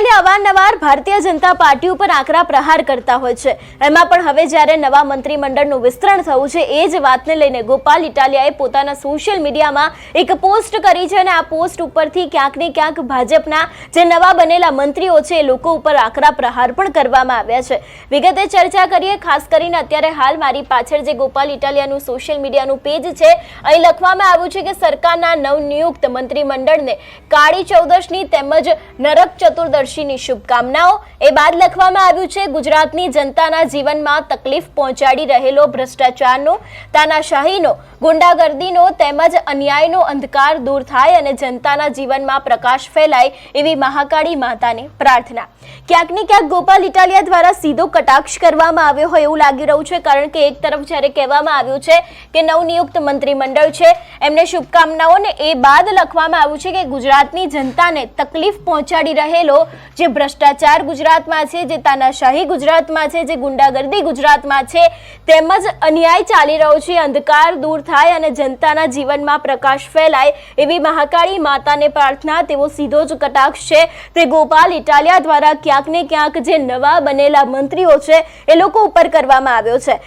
sale અવારનવાર Bharatiya Janata party ઉપર આકરા પ્રહાર કરતા હોય છે. એમાં પણ હવે જ્યારે નવા મંત્રીમંડળનું વિસ્તરણ થયું છે, એ જ વાતને લઈને ગોપાલ ઇટાલિયાએ પોતાના સોશિયલ મીડિયામાં એક પોસ્ટ કરી છે અને આ પોસ્ટ ઉપરથી ક્યાંક ને ક્યાંક ભાજપના જે નવા બનેલા મંત્રીઓ છે, એ લોકો ઉપર આકરા પ્રહાર પણ કરવામાં આવ્યા છે. વિગતે ચર્ચા કરીએ, ખાસ કરીને અત્યારે હાલ મારી પાછળ જે ગોપાલ ઇટાલિયાનું સોશિયલ મીડિયાનું પેજ છે અહીં લખવામાં આવ્યું છે કે સરકારના નવનિયુક્ત મંત્રીમંડળને કાળી ચૌદશની તેમજ નરક ચતુર્દશીની શુભકામનાઓ એ બાદ લખવામાં આવ્યું છે, ગુજરાતની જનતાના જીવનમાં તકલીફ પહોંચાડી રહેલો ભ્રષ્ટાચારનો, તાનાશાહીનો, ગુંડાગર્દીનો તેમજ અન્યાયનો અંધકાર દૂર થાય અને જનતાના જીવનમાં પ્રકાશ ફેલાય એવી મહાકાળી માતાને પ્રાર્થના. ક્યાંક ક્યાંક ગોપાલ ઇટાલિયા દ્વારા સીધો કટાક્ષ કરવામાં આવ્યો હોય એવું લાગી રહ્યું છે, કારણ કે એક તરફ જ્યારે કહેવામાં આવ્યું છે કે નવનિયુક્ત મંત્રીમંડળ છે, એમને શુભકામનાઓને એ બાદ લખવામાં આવ્યું છે કે ગુજરાતની જનતાને તકલીફ પહોંચાડી રહેલો જે ભ્રષ્ટાચાર ગુજરાતમાં છે, જે તાનાશાહી ગુજરાતમાં છે, જે ગુંડાગર્દી ગુજરાતમાં છે, તેમજ અન્યાય ચાલી રહ્યો છે, અંધકાર દૂર થાય અને જનતાના જીવનમાં પ્રકાશ ફેલાય એવી મહાકાળી માતાને પ્રાર્થના તેવો સીધો જ કટાક્ષ છે. તે ગોપાલ ઇટાલિયા દ્વારા ક્યાંક ને ક્યાંક જે નવા બનેલા મંત્રીઓ છે, એ લોકો ઉપર કરવામાં આવ્યો છે.